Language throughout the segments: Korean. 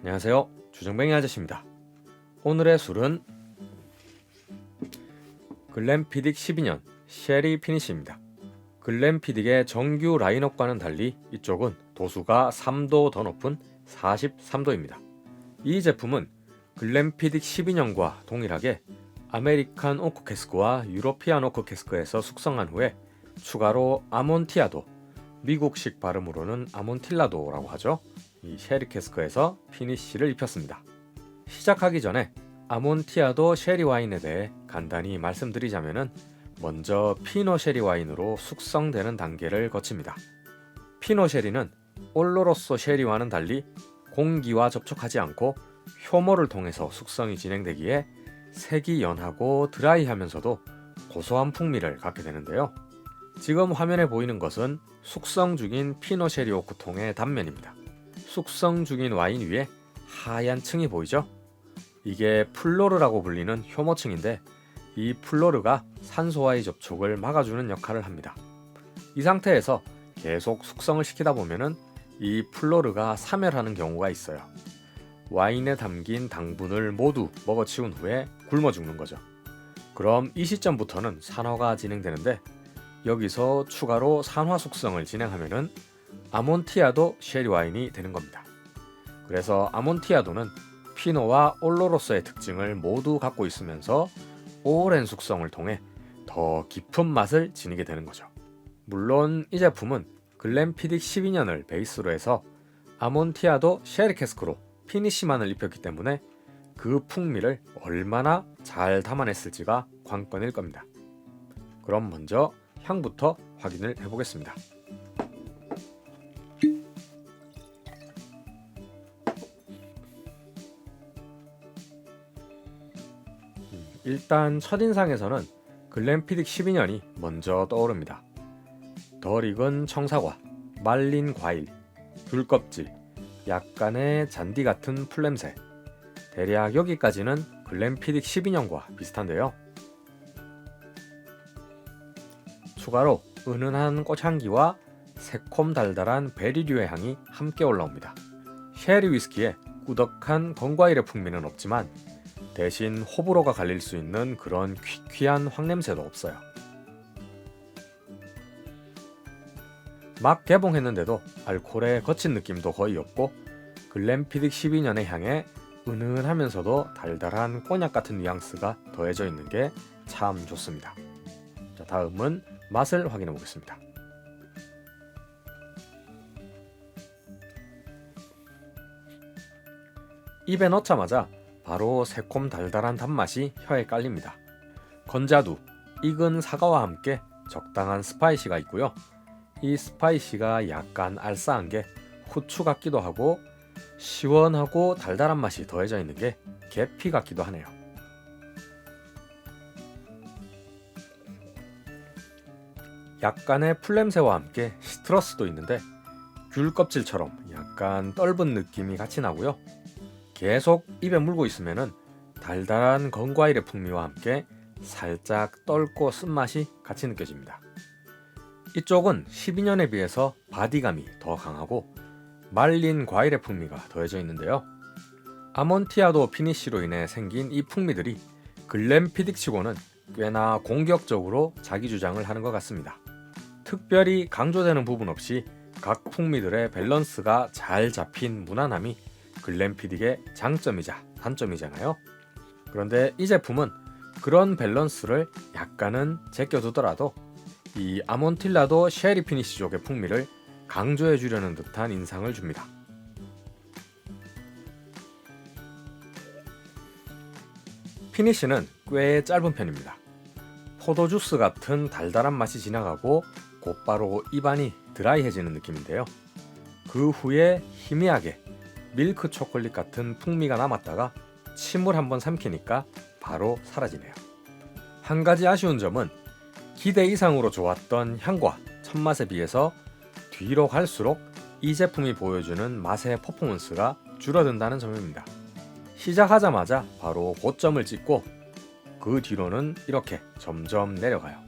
안녕하세요. 주정뱅이 아저씨입니다. 오늘의 술은 글램피딕 12년 쉐리 피니시입니다. 글램피딕의 정규 라인업과는 달리 이쪽은 도수가 3도 더 높은 43도입니다. 이 제품은 글램피딕 12년과 동일하게 아메리칸 오크 캐스크와 유로피안 오크 캐스크에서 숙성한 후에 추가로 아몬티아도 미국식 발음으로는 아몬틸라도라고 하죠. 이 쉐리 캐스크에서 피니쉬를 입혔습니다. 시작하기 전에 아몬티아도 쉐리 와인에 대해 간단히 말씀드리자면은 먼저 피노 쉐리 와인으로 숙성되는 단계를 거칩니다. 피노 쉐리는 올로로소 쉐리와는 달리 공기와 접촉하지 않고 효모를 통해서 숙성이 진행되기에 색이 연하고 드라이하면서도 고소한 풍미를 갖게 되는데요. 지금 화면에 보이는 것은 숙성 중인 피노 쉐리 오크통의 단면입니다. 숙성 중인 와인 위에 하얀 층이 보이죠? 이게 플로르라고 불리는 효모층인데 이 플로르가 산소와의 접촉을 막아주는 역할을 합니다. 이 상태에서 계속 숙성을 시키다 보면은 이 플로르가 사멸하는 경우가 있어요. 와인에 담긴 당분을 모두 먹어치운 후에 굶어 죽는 거죠. 그럼 이 시점부터는 산화가 진행되는데 여기서 추가로 산화 숙성을 진행하면은 아몬티아도 쉐리 와인이 되는 겁니다. 그래서 아몬티아도는 피노와 올로로서의 특징을 모두 갖고 있으면서 오랜 숙성을 통해 더 깊은 맛을 지니게 되는 거죠. 물론 이 제품은 글램피딕 12년을 베이스로 해서 아몬티아도 쉐리 캐스크로 피니시만을 입혔기 때문에 그 풍미를 얼마나 잘 담아냈을지가 관건일 겁니다. 그럼 먼저 향부터 확인을 해보겠습니다. 일단 첫인상에서는 글램피딕 12년이 먼저 떠오릅니다. 덜 익은 청사과, 말린 과일, 귤껍질, 약간의 잔디 같은 풀냄새. 대략 여기까지는 글램피딕 12년과 비슷한데요. 추가로 은은한 꽃향기와 새콤 달달한 베리류의 향이 함께 올라옵니다. 쉐리 위스키에 꾸덕한 건과일의 풍미는 없지만 대신 호불호가 갈릴 수 있는 그런 퀴퀴한 황냄새도 없어요. 막 개봉했는데도 알코올의 거친 느낌도 거의 없고 글램피딕 12년의 향에 은은하면서도 달달한 꼬냑 같은 뉘앙스가 더해져 있는 게 참 좋습니다. 자, 다음은 맛을 확인해 보겠습니다. 입에 넣자마자 바로 새콤 달달한 단맛이 혀에 깔립니다. 건자두, 익은 사과와 함께 적당한 스파이시가 있고요. 이 스파이시가 약간 알싸한 게 후추 같기도 하고 시원하고 달달한 맛이 더해져 있는 게 계피 같기도 하네요. 약간의 풀냄새와 함께 시트러스도 있는데 귤 껍질처럼 약간 떫은 느낌이 같이 나고요. 계속 입에 물고 있으면은 달달한 건과일의 풍미와 함께 살짝 떫고 쓴맛이 같이 느껴집니다. 이쪽은 12년에 비해서 바디감이 더 강하고 말린 과일의 풍미가 더해져 있는데요. 아몬티아도 피니쉬로 인해 생긴 이 풍미들이 글램피딕치고는 꽤나 공격적으로 자기 주장을 하는 것 같습니다. 특별히 강조되는 부분 없이 각 풍미들의 밸런스가 잘 잡힌 무난함이 글램피딕의 장점이자 단점이잖아요. 그런데 이 제품은 그런 밸런스를 약간은 제껴두더라도 이 아몬틸라도 쉐리 피니시 쪽의 풍미를 강조해 주려는 듯한 인상을 줍니다. 피니시는 꽤 짧은 편입니다. 포도 주스 같은 달달한 맛이 지나가고 곧바로 입안이 드라이해지는 느낌인데요. 그 후에 희미하게 밀크 초콜릿 같은 풍미가 남았다가 침을 한번 삼키니까 바로 사라지네요. 한 가지 아쉬운 점은 기대 이상으로 좋았던 향과 첫맛에 비해서 뒤로 갈수록 이 제품이 보여주는 맛의 퍼포먼스가 줄어든다는 점입니다. 시작하자마자 바로 고점을 찍고 그 뒤로는 이렇게 점점 내려가요.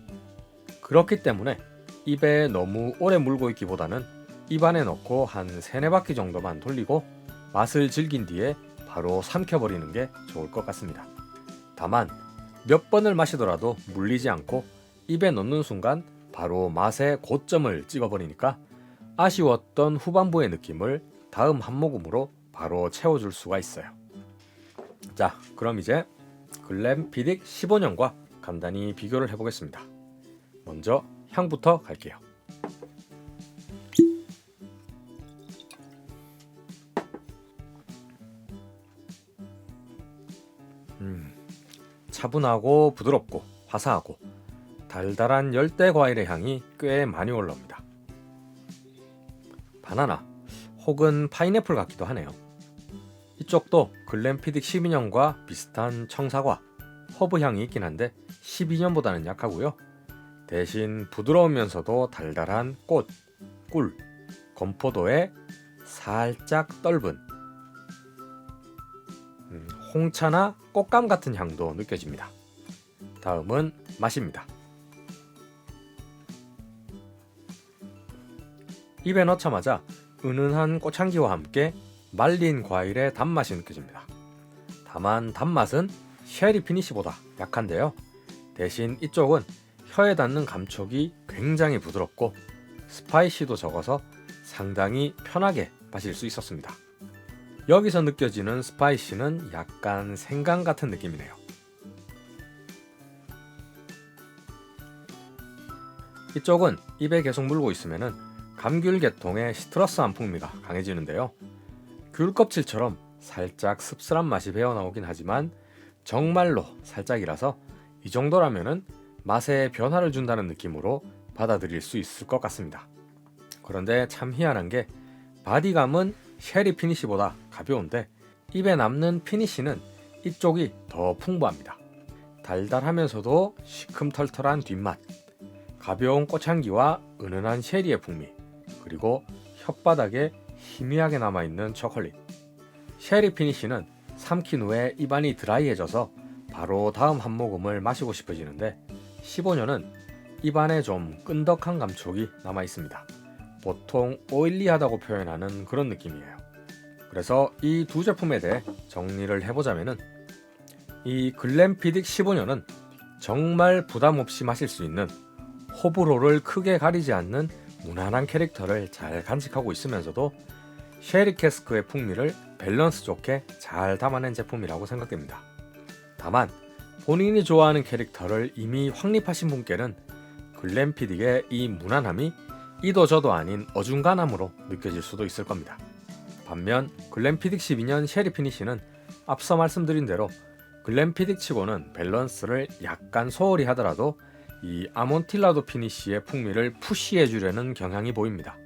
그렇기 때문에 입에 너무 오래 물고 있기보다는 입안에 넣고 한 세네 바퀴 정도만 돌리고 맛을 즐긴 뒤에 바로 삼켜버리는 게 좋을 것 같습니다. 다만 몇 번을 마시더라도 물리지 않고 입에 넣는 순간 바로 맛의 고점을 찍어버리니까 아쉬웠던 후반부의 느낌을 다음 한 모금으로 바로 채워줄 수가 있어요. 자, 그럼 이제 글램피딕 15년과 간단히 비교를 해보겠습니다. 먼저 향부터 갈게요. 음, 차분하고 부드럽고 화사하고 달달한 열대 과일의 향이 꽤 많이 올라옵니다. 바나나 혹은 파인애플 같기도 하네요. 이쪽도 글램피딕 12년과 비슷한 청사과, 허브 향이 있긴 한데 12년보다는 약하고요. 대신 부드러우면서도 달달한 꽃, 꿀, 건포도에 살짝 떫은 음, 홍차나 꽃감 같은 향도 느껴집니다. 다음은 맛입니다. 입에 넣자마자 은은한 꽃향기와 함께 말린 과일의 단맛이 느껴집니다. 다만 단맛은 쉐리 피니시보다 약한데요. 대신 이쪽은 혀에 닿는 감촉이 굉장히 부드럽고 스파이시도 적어서 상당히 편하게 마실 수 있었습니다. 여기서 느껴지는 스파이시는 약간 생강 같은 느낌이네요. 이쪽은 입에 계속 물고 있으면은 감귤 계통의 시트러스 한 풍미가 강해지는데요. 귤 껍질처럼 살짝 씁쓸한 맛이 배어 나오긴 하지만 정말로 살짝이라서 이 정도라면은 맛에 변화를 준다는 느낌으로 받아들일 수 있을 것 같습니다. 그런데 참 희한한 게 바디감은 쉐리 피니시보다 가벼운데 입에 남는 피니시는 이쪽이 더 풍부합니다. 달달하면서도 시큼털털한 뒷맛, 가벼운 꽃향기와 은은한 쉐리의 풍미, 그리고 혓바닥에 희미하게 남아있는 초콜릿. 쉐리 피니시는 삼킨 후에 입안이 드라이해져서 바로 다음 한 모금을 마시고 싶어지는데 15년은 입안에 좀 끈덕한 감촉이 남아 있습니다. 보통 오일리하다고 표현하는 그런 느낌이에요. 그래서 이 두 제품에 대해 정리를 해보자면은 이 글램피딕 15년은 정말 부담 없이 마실 수 있는 호불호를 크게 가리지 않는 무난한 캐릭터를 잘 간직하고 있으면서도 쉐리 캐스크의 풍미를 밸런스 좋게 잘 담아낸 제품이라고 생각됩니다. 다만 본인이 좋아하는 캐릭터를 이미 확립하신 분께는 글램피딕의 이 무난함이 이도 저도 아닌 어중간함으로 느껴질 수도 있을 겁니다. 반면 글램피딕 12년 쉐리 피니시는 앞서 말씀드린 대로 글램피딕 치고는 밸런스를 약간 소홀히 하더라도 이 아몬틸라도 피니시의 풍미를 푸시해 주려는 경향이 보입니다.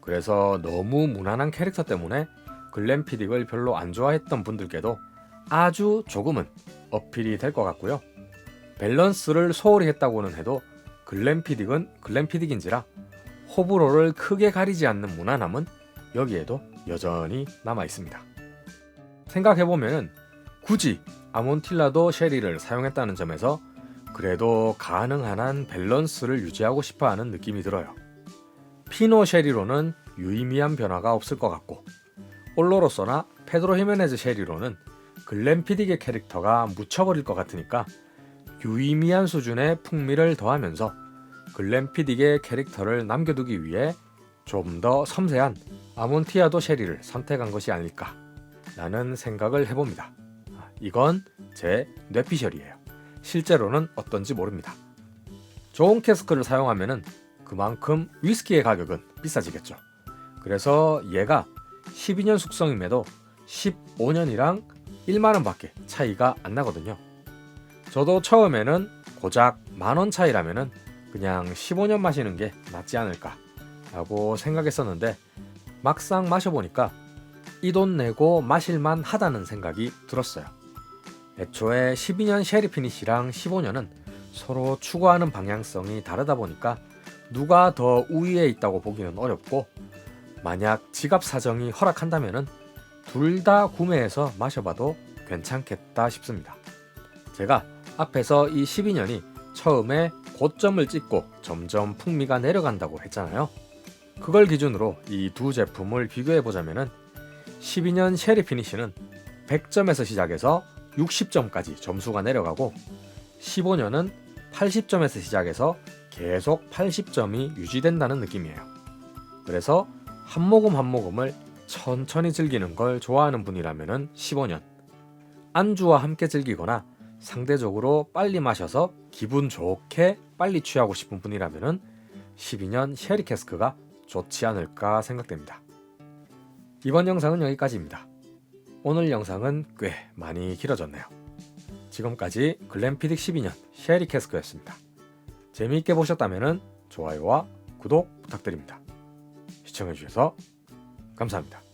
그래서 너무 무난한 캐릭터 때문에 글램피딕을 별로 안 좋아했던 분들께도 아주 조금은 어필이 될 것 같고요. 밸런스를 소홀히 했다고는 해도 글램피딕은 글램피딕인지라 호불호를 크게 가리지 않는 무난함은 여기에도 여전히 남아 있습니다. 생각해보면 굳이 아몬틸라도 쉐리를 사용했다는 점에서 그래도 가능한 한 밸런스를 유지하고 싶어 하는 느낌이 들어요. 피노 쉐리로는 유의미한 변화가 없을 것 같고 올로로서나 페드로 히메네즈 쉐리로는 글램피딕의 캐릭터가 묻혀버릴 것 같으니까 유의미한 수준의 풍미를 더하면서 글램피딕의 캐릭터를 남겨두기 위해 좀 더 섬세한 아몬티아도 쉐리를 선택한 것이 아닐까 라는 생각을 해봅니다. 이건 제 뇌피셜이에요. 실제로는 어떤지 모릅니다. 좋은 캐스크를 사용하면 그만큼 위스키의 가격은 비싸지겠죠. 그래서 얘가 12년 숙성임에도 15년이랑 1만원 밖에 차이가 안 나거든요. 저도 처음에는 고작 만원 차이라면 그냥 15년 마시는 게 낫지 않을까 라고 생각했었는데 막상 마셔보니까 이 돈 내고 마실만 하다는 생각이 들었어요. 애초에 12년 쉐리 피니시랑 15년은 서로 추구하는 방향성이 다르다 보니까 누가 더 우위에 있다고 보기는 어렵고 만약 지갑 사정이 허락한다면은 둘 다 구매해서 마셔봐도 괜찮겠다 싶습니다. 제가 앞에서 이 12년이 처음에 고점을 찍고 점점 풍미가 내려간다고 했잖아요. 그걸 기준으로 이 두 제품을 비교해 보자면은 12년 쉐리 피니시는 100점에서 시작해서 60점까지 점수가 내려가고 15년은 80점에서 시작해서 계속 80점이 유지된다는 느낌이에요. 그래서 한 모금 한 모금을 천천히 즐기는 걸 좋아하는 분이라면 15년, 안주와 함께 즐기거나 상대적으로 빨리 마셔서 기분 좋게 빨리 취하고 싶은 분이라면 12년 쉐리 캐스크가 좋지 않을까 생각됩니다. 이번 영상은 여기까지입니다. 오늘 영상은 꽤 많이 길어졌네요. 지금까지 글램피딕 12년 쉐리 캐스크였습니다. 재미있게 보셨다면 좋아요와 구독 부탁드립니다. 시청해주셔서 감사합니다.